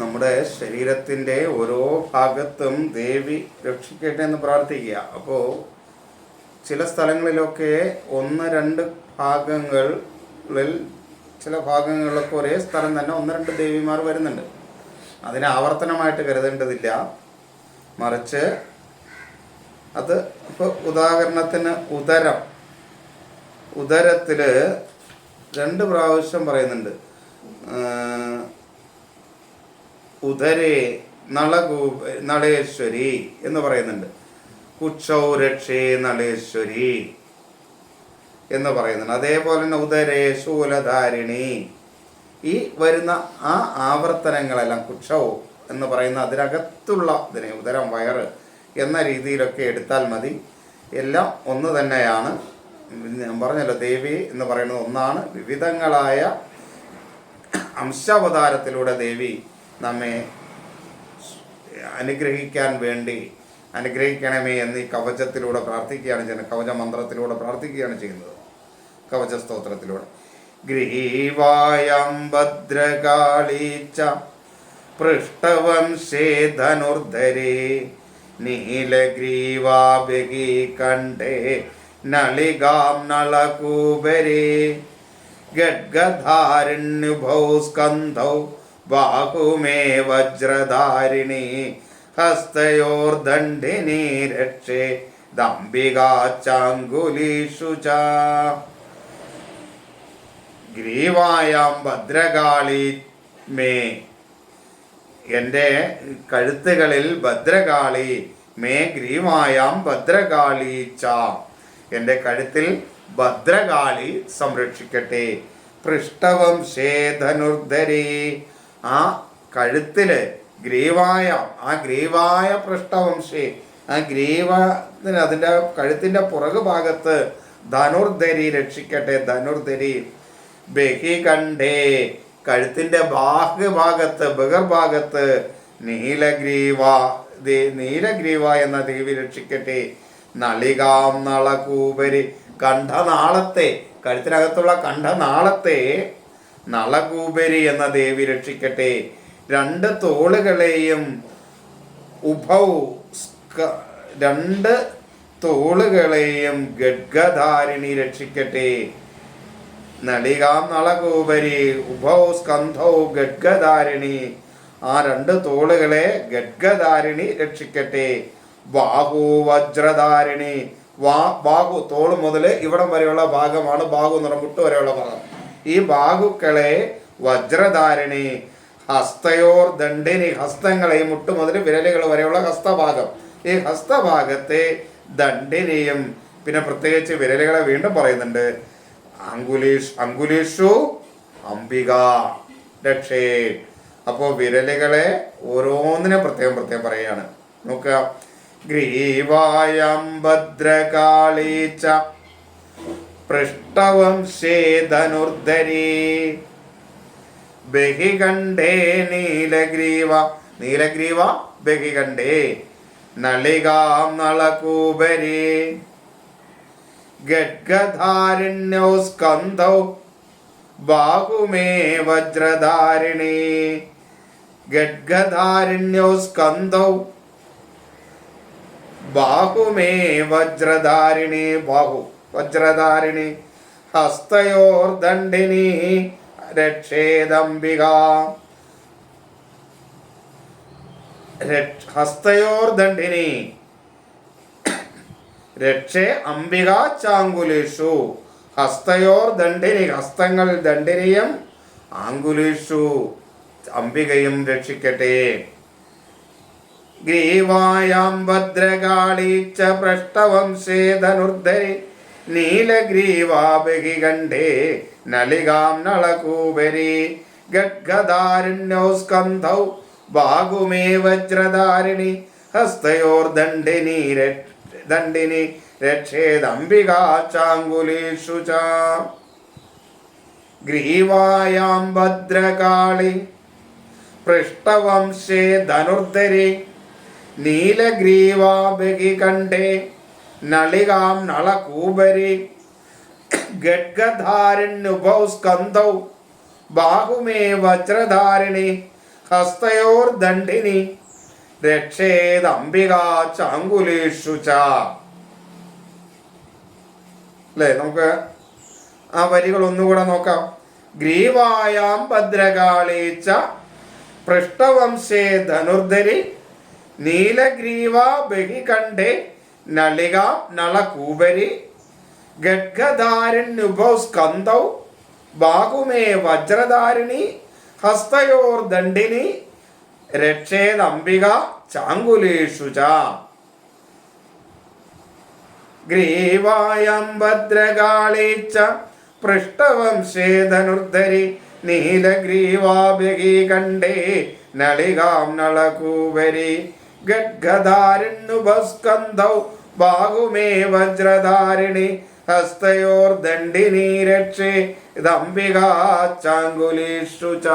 നമ്മുടെ ശരീരത്തിന്റെ ഓരോ ഭാഗത്തും ദേവി രക്ഷിക്കട്ടെ എന്ന് പ്രാർത്ഥിക്കുക. അപ്പോൾ ചില സ്ഥലങ്ങളിലൊക്കെ ഒന്ന് രണ്ട് ഭാഗങ്ങളിൽ ചില ഭാഗങ്ങളിലൊക്കെ ഒരേ സ്ഥലം തന്നെ ഒന്ന് രണ്ട് ദേവിമാർ വരുന്നുണ്ട്. അതിനെ ആവർത്തനമായിട്ട് കരുതേണ്ടതില്ല. മറിച്ച് അത് ഇപ്പോൾ ഉദാഹരണത്തിന് ഉദരം. ഉദരത്തിൽ രണ്ട് പ്രാവശ്യം പറയുന്നുണ്ട്. ഉദരേ നളകൂപ നളേശ്വരി എന്ന് പറയുന്നുണ്ട്. കുക്ഷൗ രക്ഷേ നളേശ്വരി എന്ന് പറയുന്നുണ്ട്. അതേപോലെ തന്നെ ഉദരേ ശൂലധാരിണി. ഈ വരുന്ന ആ ആവർത്തനങ്ങളെല്ലാം കുക്ഷൗ എന്ന് പറയുന്ന അതിനകത്തുള്ള ഇതിനെ ഉദരം വയറ് എന്ന രീതിയിലൊക്കെ എടുത്താൽ മതി. എല്ലാം ഒന്ന് തന്നെയാണ്. ഞാൻ പറഞ്ഞല്ലോ ദേവി എന്ന് പറയുന്നത് ഒന്നാണ്. വിവിധങ്ങളായ അംശാവതാരത്തിലൂടെ ദേവി നമ്മെ അനുഗ്രഹിക്കാൻ വേണ്ടി അനുഗ്രഹിക്കണമേ എന്ന് ഈ കവചത്തിലൂടെ പ്രാർത്ഥിക്കുകയാണ് ചെയ്യുന്നത്. കവച മന്ത്രത്തിലൂടെ പ്രാർത്ഥിക്കുകയാണ് ചെയ്യുന്നത്. കവച സ്തോത്രത്തിലൂടെ. ഗ്രീവായം ഭദ്രകാളീച്ച പൃഷ്ടവംശേ ധനുർധരേ നീലഗ്രീവാഭി കണ്ടേ നളികാം നളകൂപരേ ഗഡ്ഗധാരണ്യുഭൗ സ്കന്ധൗ ബാഹുമേ വജ്രധാരിണി ഹസ്തയോർദണ്ഡിനി രക്ഷേ ദംബികാച്ചാങ്കുലീഷു ച. ഗ്രീവായാം ഭദ്രകാളി മേ. എന്റെ കഴുത്തുകളിൽ ഭദ്രകാളി മേ ഗ്രീവായാം ഭദ്രകാളി ച. എന്റെ കഴുത്തിൽ ഭദ്രകാളി സംരക്ഷിക്കട്ടെ. പൃഷ്ഠവംശേ ധനുർധരി. ആ കഴുത്തിൽ ഗ്രീവായ ആ ഗ്രീവായ പൃഷ്ഠവംശേ ആ ഗ്രീവത്തിന് അതിന്റെ കഴുത്തിന്റെ പുറകു ഭാഗത്ത് ധനുർധരി രക്ഷിക്കട്ടെ ധനുർധരി. ബഹി കണ്ടേ കഴുത്തിന്റെ ബാഹ്യഭാഗത്ത് ബഹിർഭാഗത്ത് നീലഗ്രീവ നീലഗ്രീവ എന്ന ദേവി രക്ഷിക്കട്ടെ. നളികാം നളകൂപരി കണ്ഠനാളത്തെ കഴുത്തിനകത്തുള്ള കണ്ഠനാളത്തെ നളകൂപരി എന്ന ദേവി രക്ഷിക്കട്ടെ. രണ്ട് തോളുകളെയും ഉഭൗ രണ്ട് തോളുകളെയും ഗഡ്ഗധാരിണി രക്ഷിക്കട്ടെ. നളികാം നളകൂപരി ഉഭൗ സ്കന്ധൗ ഗഡ്ഗധാരിണി ആ രണ്ട് തോളുകളെ ഗഡ്ഗധാരിണി രക്ഷിക്കട്ടെ. ബാഹു വജ്രധാരിണി വാ ബാഹു തോൾ മുതൽ ഇവിടം വരെയുള്ള ഭാഗമാണ് ബാഹു നിറമുട്ട് വരെയുള്ള ഭാഗം. ഈ ബാഹുക്കളെ വജ്രധാരണി ഹസ്തയോർ ദണ്ഡിനി ഹസ്തങ്ങളെ മുട്ടു മുതൽ വിരലുകൾ വരെയുള്ള ഹസ്തഭാഗം. ഈ ഹസ്തഭാഗത്തെ ദണ്ഡിനിയും പിന്നെ പ്രത്യേകിച്ച് വിരലുകളെ വീണ്ടും പറയുന്നുണ്ട്. അങ്കുലീഷ് അങ്കുലീഷു അംബിക രക്ഷേ. അപ്പോൾ വിരലുകളെ ഓരോന്നിനെ പ്രത്യേകം പ്രത്യേകം പറയുകയാണ്. നോക്കുക. ഗ്രീവായം ഭദ്രകാളീച്ച പൃഷ്ടവംശേ ധനുർധരീ ബഹികണ്ഠേ നീലഗ്രീവ നീലഗ്രീവ ബഹികണ്ഠേ നളികാം നളകൂപരി. ഗഡ്ഗധാരിണ്യൗ സ്കന്ധൗ ബാഹുമേ വജ്രധാരിണി ഗഡ്ഗധാരിണ്യൗ സ്കന്ധൗ ബാഹുമേ വജ്രധാരിണി ബാഹു. വജ്രധാരിണി ഹസ്തയോർദണ്ഡിനി രക്ഷേദംബിക. രക്ഷ- ഹസ്തയോർദണ്ഡിനി രക്ഷേ അംബിക ചാങ്കുലേഷു. ഹസ്തയോർ ദണ്ഡിനി ഹസ്തങ്ങൾ ദണ്ഡിനിയും ആങ്കുലേഷു. അംബികയും രക്ഷിക്കട്ടെ. ഗ്രീവായാം ഭദ്രകാളീച്ച പൃഷ്ടവംശേ നീലഗ്രീവാബഹികണ്ഠേ നളികാം നളകൂപരി ഗഡ്ഗധാരിണ്യൗ സ്കന്ധൗ വജ്രധാരിണി ഹസ്തയോർദണ്ഡിനി ദണ്ഡിനി ദണ്ഡിനി രക്ഷേദംബികാചാങ്കുലേഷു ച. ഗ്രീവായാം ഭദ്രകാളി. പൃഷ്ടവംശേ ധനുർധരി. നീലഗ്രീവാബഹികണ്ഠേ നളികാം നളകൂപരി ഗഡ്ഗധാരിണ്യുഭൗ സ്കന്ധൗ ബാഹുമേ വജ്രധാരിണി ഹസ്തയോർദണ്ഡിനി രക്ഷേതംബിക ചാങ്കുലേഷു ച. അല്ലേ? നമുക്ക് ആ വരികൾ ഒന്നുകൂടെ നോക്കാം. ഗ്രീവായാം ഭദ്രകാളീച്ച പൃഷ്ഠവംശേ ധനുർധരി നീലഗ്രീവ ബഹികണ്ഠേ നളിക നളകൂപരി ഗഡ്ഗധാരണ്യുഭൗ സ്കന്ധൗ ബാഹുമേ വജ്രധാരിണി ഹസ്തയോർ ദണ്ഡിനി രക്ഷേദംബിക ചാങ്കുലേഷു ച. ഗ്രീവായം ഭദ്രകാളീച്ച പൃഷ്ഠവംശേ ധനുർധരി നീലഗ്രീവാഭ്യകീകണ്ഠേ നളികാം നളകൂപരി ഗഡ്ഗധാരണ്യുപസ്കന്ധൗ ബാഹുമേ വജ്രധാരിണി ഹസ്തയോർദണ്ഡിനി രക്ഷേ ഇതംബിക ചാങ്കുലീഷു ച